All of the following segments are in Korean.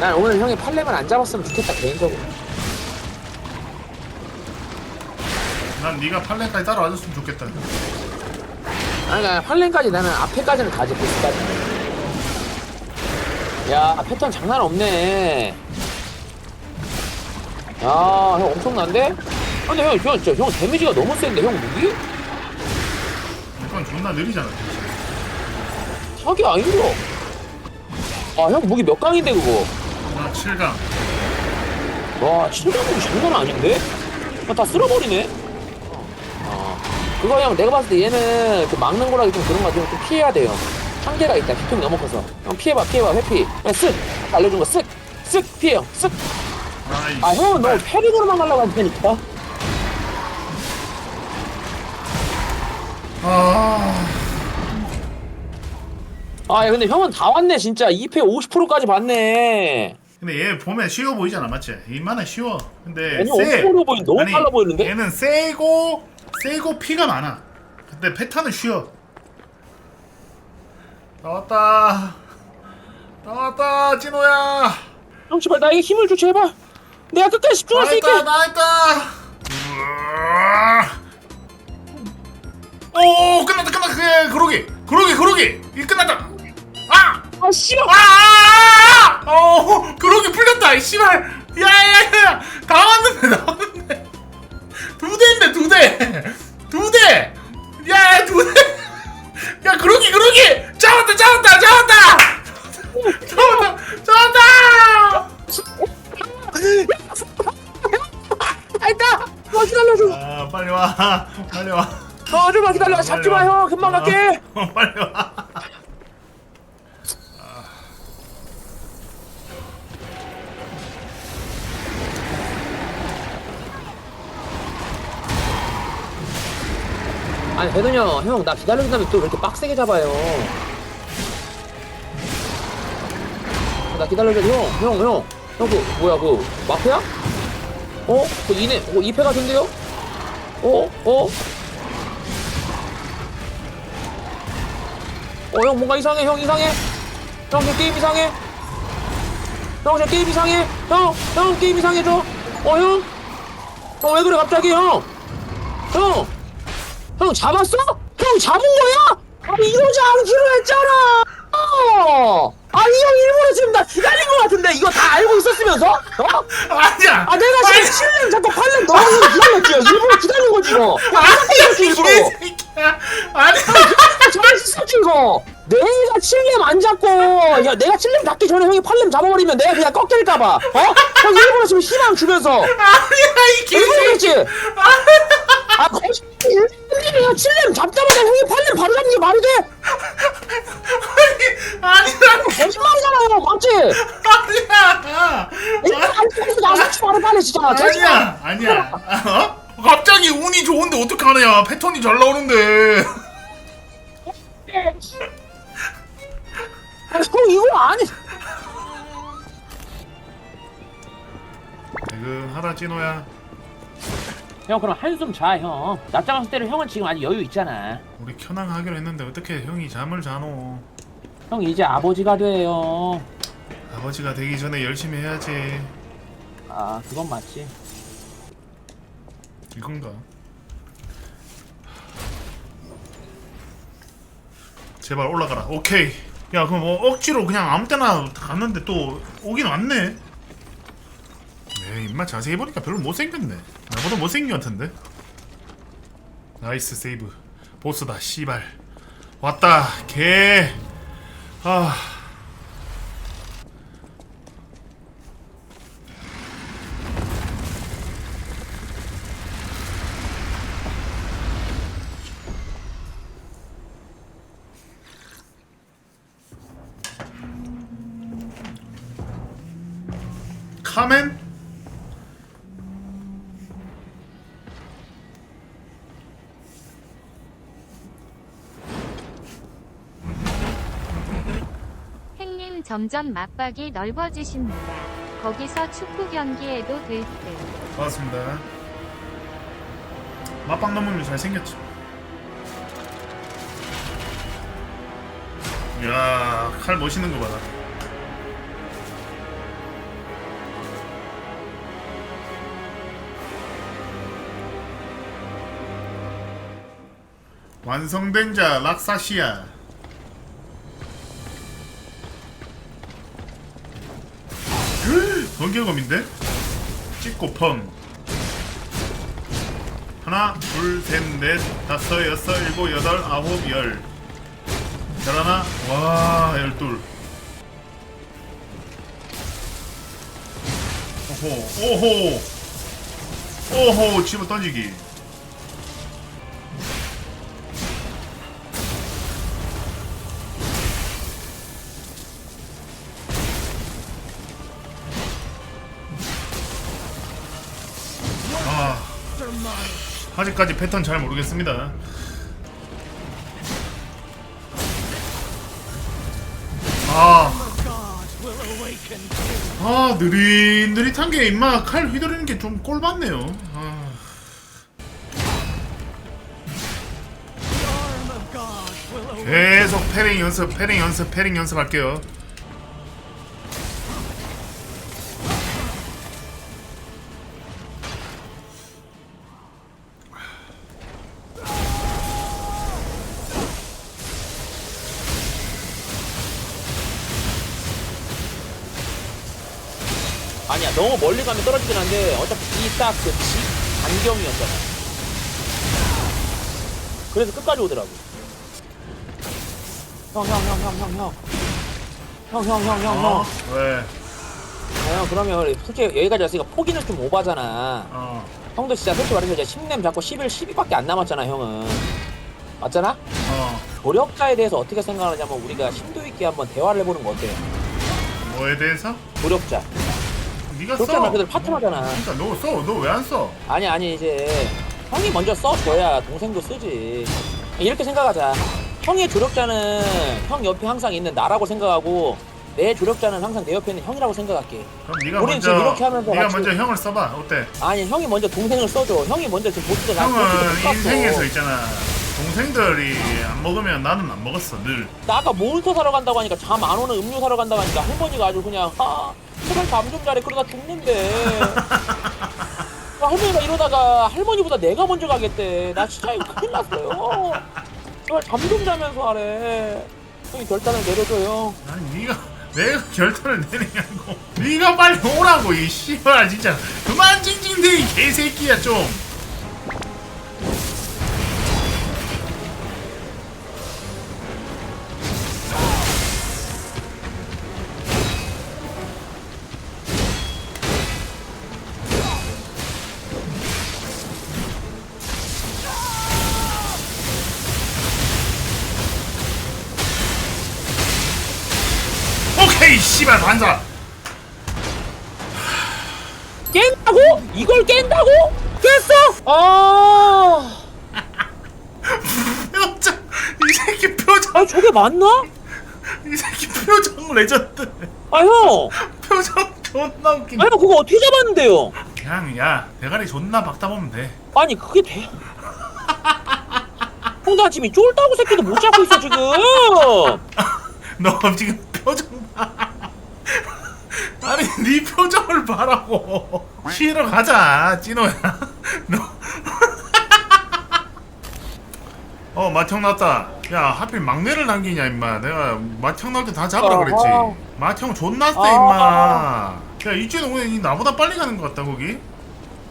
난 오늘 형이 팔렘을 안 잡았으면 좋겠다 개인적으로 난 네가 팔레까지 따라와줬으면 좋겠다. 아니 나 팔렘까지 나는 앞에까지는 가지 보스까지 야 패턴 장난 없네 야형 엄청난데? 근데 형, 형, 진짜 형 데미지가 너무 센데 형 무기? 이건 존나 느리잖아. 사기 안 힘들어 아형 무기 몇 강인데 그거 나 7강. 와, 700은 장난 아닌데? 아, 다 쓸어버리네? 어. 그거 형, 내가 봤을 때 얘는 그 막는 거라 좀 그런 거 같으면 좀 피해야 돼요. 한계가 있다, 피통 넘어가서. 형, 피해봐, 피해봐, 회피. 그냥 쓱! 아까 알려준 거 쓱! 쓱! 피해, 형, 쓱! 아이, 아, 형은 너무 패링으로만 가려고 한다니까? 아, 아, 야, 근데 형은 다 왔네, 진짜. 2패 50%까지 봤네. 근데 얘 보면 쉬워 보이잖아, 맞지? 이만은 쉬워. 근데 아니, 엄청 보이는 너무 빨라 보이는데? 얘는 세고 세고 피가 많아. 근데 패턴은 쉬워. 나왔다. 나왔다, 진호야. 형, 제발 나에게 힘을 줘, 제발. 내가 끝까지 집중할 수 있게. 나왔다, 나왔다. 오, 끝났다, 끝났다. 그래, 그러기, 그러기, 그러기. 이 끝났다. 아! 아, 씨발. 아! 어, 그러기 풀렸다. 이 씨발. 야 야야. 다 왔는데 나왔는데. 두 대인데 두 대. 두 대. 야, 두 대. 야, 그러기 그러기. 잡았다. 잡았다. 잡았다. 잡았다. 잡았다. 아이다! 와, 기다려줘. 아, 빨리 와. 빨리 와. 어, 좀만 기다려. 잡지 마, 형. 금방 갈게. 어, 빨리 와. 아니 대돈이 형, 형나 기다려준다면 또 왜 이렇게 빡세게 잡아요? 나 기다려줘, 형, 형, 형, 형, 그 뭐야, 그 마피아? 어? 그 이네, 어, 2패 같은데요? 어? 어? 어, 형 뭔가 이상해, 형 이상해. 형, 저 게임 이상해. 형, 저 게임 이상해. 형, 형 게임 이상해져. 어, 형? 형 왜 그래 갑자기, 형? 형! 형 잡았어? 형 잡은 거야? 아니 이러지 않기로 했잖아. 어. 아니 형 일부러 지금 나 기다린 거 같은데 이거 다 알고 있었으면서? 어? 아니야. 아 내가 지금 7년 자꾸 8년 너무 기다렸지. 일부러 기다린 거지 뭐. 아니야, 일부러. 수 있었지 이거. 내가 7렘 안 잡고 야 내가 7렘 잡기 전에 형이 8렘 잡아버리면 내가 그냥 꺾일까봐 어? 형 일부러 지금 희망 주면서 아니야, 이 일부러 개새끼. 그랬지? 아 거짓말이야 7렘 잡자마자 형이 8렘 바로 잡는 게 말이 돼? 아니라고. 거짓말이잖아요 맞지? 아니야. 이거 안 죽어서 나서지 말해 빨리 진짜 아니야. 아니야. 어? 갑자기 운이 좋은데 어떡하냐. 패턴이 잘 나오는데. 아, 형 이거 아니 대근하다 진호야. 형 그럼 한숨 자형 낮잠 때로 형은 지금 아직 여유 있잖아 우리 켜낭 하기로 했는데 어떻게 형이 잠을 자노. 형 이제 아버지가 돼요 아버지가 되기 전에 열심히 해야지. 아 그건 맞지 이건가? 제발 올라가라. 오케이. 야 그럼 뭐 억지로 그냥 아무 때나 갔는데 또 오긴 왔네. 임마 자세히 보니까 별로 못생겼네. 나보다 못생긴 것 같은데. 나이스 세이브. 보스다 씨발. 왔다 개. 아. 카멘? 점점 맞박이 넓어지십니다. 거기서 축구 경기에도 될 듯. 맞습니다. 맞방 넘으면 잘생겼죠. 이야, 칼 멋있는 거 봐라. 완성된 자, 락사시아. 번개검인데? 찍고 펑. 하나 둘셋넷 다섯 여섯 일곱 여덟 아홉 열. 잘하나? 와 열둘. 오호 오호. 오호 집어 던지기 아직까지 패턴 잘 모르겠습니다. 아, 아 느릿느릿한 게 임마 칼 휘두르는 게 좀 꼴받네요. 아. 계속 패링 연습 패링 연습 패링 연습할게요 아니야 너무 멀리 가면 떨어지긴 한데 어차피 이 딱그집 반경이었잖아 그래서 끝까지 오더라고 형 형 형 형 형형 형 형 형 형형 어? 왜? 아, 형 그러면 솔직히 여기까지 왔으니까 포기는 좀 오바잖아 어 형도 진짜 솔직히 말해서 이제 10렘 잡고 11, 12밖에 안 남았잖아 형은 맞잖아? 어. 조력자에 대해서 어떻게 생각하냐면 우리가 심도 있게 한번 대화를 해보는 거 어때요? 뭐에 대해서? 조력자 네가 써말 그대로 파트너잖아 그러니까 너 써. 너 왜 안 써? 아니 아니 이제 형이 먼저 써줘야 동생도 쓰지 이렇게 생각하자 형의 조력자는 형 옆에 항상 있는 나라고 생각하고 내 조력자는 항상 내 옆에 있는 형이라고 생각할게 그럼 네가 우린 먼저 지금 이렇게 하면서 네가 같이- 먼저 형을 써봐. 어때? 아니 형이 먼저 동생을 써줘 형이 먼저 지금 보스가 나 형은 인생에서 있잖아. 동생들이 안 먹으면 나는 안 먹었어 늘. 나 아까 몬스터 사러 간다고 하니까 잠 안 오는 음료 사러 간다고 하니까 할머니가 아주 그냥 아 제발 잠 좀 자래. 그러다 죽는데. 아, 할머니가 이러다가 할머니보다 내가 먼저 가겠대. 나 진짜 이거 큰일 났어요. 제발 잠 좀 자면서 하래. 형이 결단을 내려줘요. 아니 네가 내가 결단을 내리냐고. 네가 빨리 오라고 이 씨발 진짜. 그만 찡찡대 이 개새끼야 좀. 씨발 반사. 깬다고? 이걸 깬다고? 깼어? 아, 표정 이 새끼 표정 아 저게 맞나? 이 새끼 표정 레전드. 아 형, 표정 존나 웃긴. 아 형 그거 어떻게 잡았는데요? 그냥 야 대가리 존나 박다 보면 돼. 아니 그게 돼? 형나 지금 이 쫄다고 새끼도 못 잡고 있어 지금. 너 지금 표정 봐. 아니 네 표정을 봐라고. 쉬러 가자 찐호야. 너. 어 마청 났다. 야 하필 막내를 남기냐 임마. 내가 마청 나올 때다 잡으라 그랬지. 아하. 마청 존나 세 아하. 임마. 야 이제는 오늘 나보다 빨리 가는 것 같다 거기.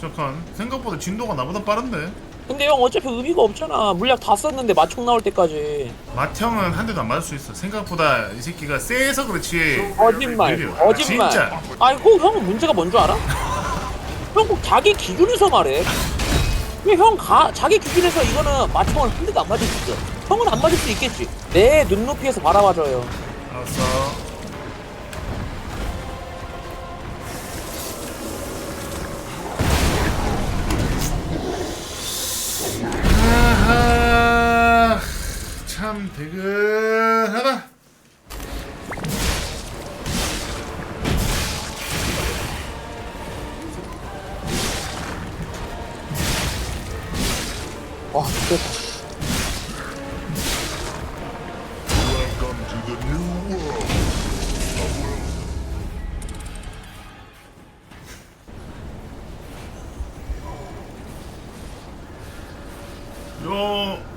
잠깐 생각보다 진도가 나보다 빠른데. 근데 형 어차피 의미가 없잖아. 물약 다 썼는데 마총 나올 때까지. 마청은 한 대도 안 맞을 수 있어. 생각보다 이 새끼가 세서 그렇지. 거짓말. 느려. 거짓말. 진짜. 아니 꼭 형은 문제가 뭔 줄 알아? 형 꼭 자기 기준에서 말해. 왜형 가, 자기 기준에서 이거는 마총을 한 대도 안 맞을 수 있어. 형은 안 맞을 수 있겠지. 내 눈높이에서 바라봐줘요. 알았어.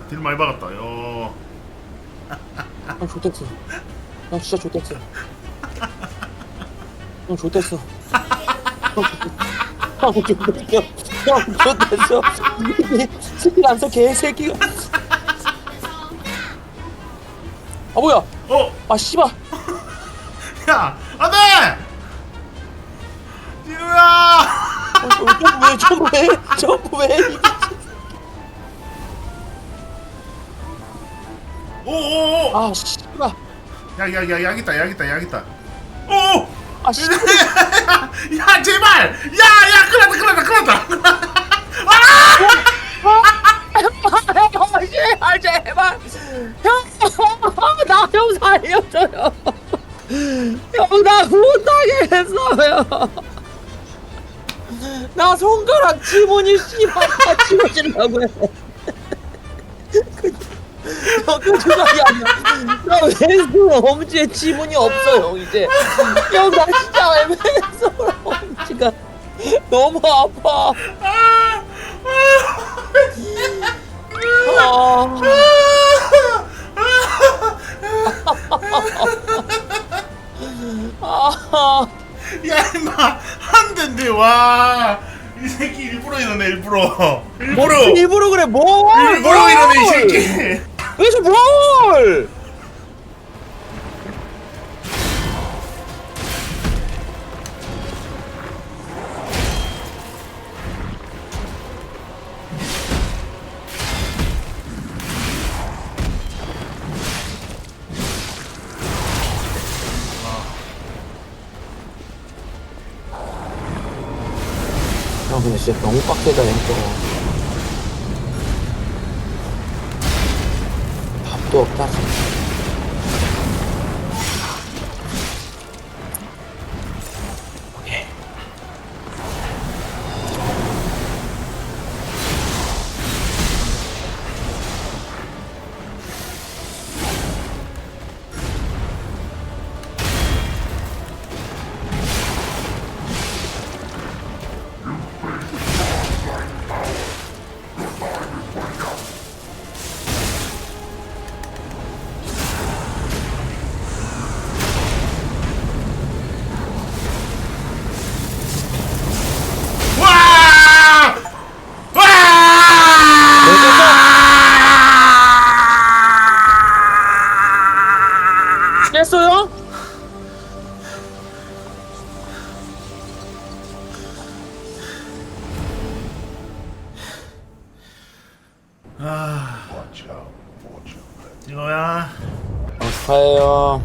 딜 많이 박았다. 요형 좋댔어 형 진짜 좋댔어 형 좋댔어. 형 좋댔어. 형 좋댔어. 스킬 안써 개새끼가. 아 뭐야? 어! 아 씨발. 야! 안돼! 진우야! 점프해 점프해 점프해 오오오! 아 씨발. 야야야 있다 약 있다 오! 아 씨발. 야 제발! 야야 큰일 났다 큰일 났다 큰일 났다. 형 제발 제발. 형 나형 살려줘요 형 나 못하겠어요. 나 손가락 지문이 씨발 다 지워지려고 해 형, 그 생각이 아니야. 나 왼손 엄지에 지문이 없어, 형, 이제. 형, 나 진짜 왼손 엄지가 너무 아파. 아. 아, 야 임마 한 대인데 와이 새끼 일부러 이러네 일부러 일부러 일부러 그래, 뭘! 일부러 뭘! 이러네 이 새끼 여기서 뭘! 형 근데 진짜 너무 빡세다 형 또. 밥도 축하해요.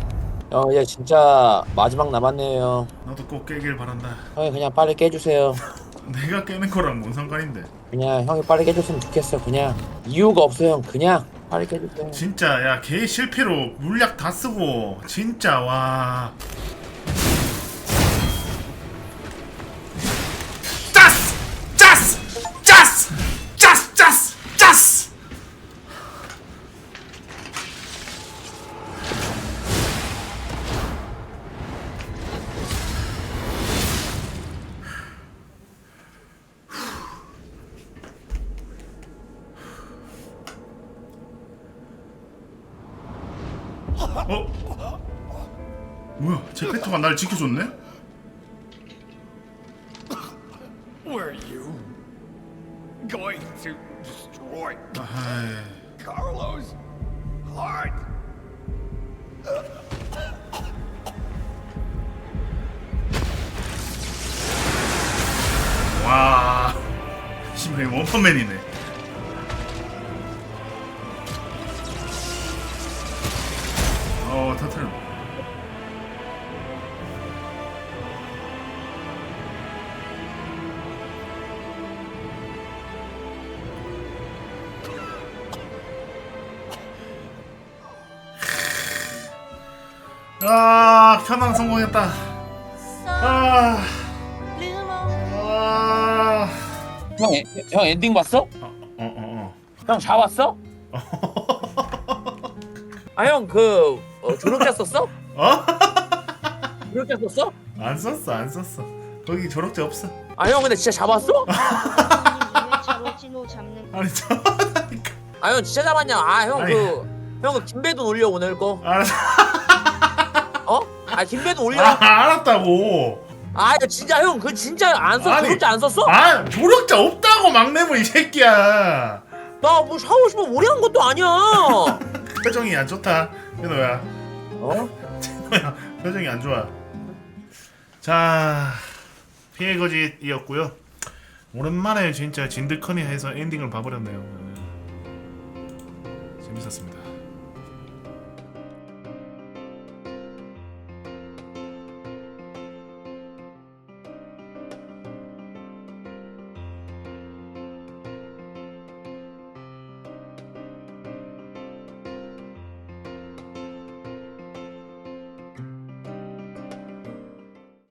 형 이제 진짜 마지막 남았네요. 너도 꼭 깨길 바란다 형이 그냥 빨리 깨주세요. 내가 깨는 거랑 뭔 상관인데 그냥 형이 빨리 깨줬으면 좋겠어. 그냥 이유가 없어요. 형 그냥 빨리 깨주세요. 진짜 야 개 실패로 물약 다 쓰고 진짜 와 날 지켜줬네? Were you going to destroy 아이 Carlos' heart? 와 심해 원펀맨이네 어 터트려 아 편항 성공했다 아, 아, 형, 에- 형 엔딩 봤어? 어, 어, 어. 형 잡았어? 아 형 그 어, 조력자 썼어? 어? 조력자 썼어? 안 썼어, 안 썼어. 거기 저렇게 없어. 아 형 근데 진짜 잡았어? 진호 잡는 아니 저라니까. 아형 진짜 잡았냐? 아형 아니. 그형 그 김배돈 올려 오늘 거. 알았어 어? 아 김배돈 올려. 아, 알았다고 아 이거 진짜 형 그 진짜 안 써? 아니. 안 썼어? 아 조력자 없다고 막내모 이 새끼야 나 뭐 샤워 시면 오래 한 것도 아니야. 표정이 안 좋다 현호야 어? 현호야 표정이 안 좋아 자 피해 거짓이었고요 오랜만에 진짜 진드커니 해서 엔딩을 봐버렸네요 재밌었습니다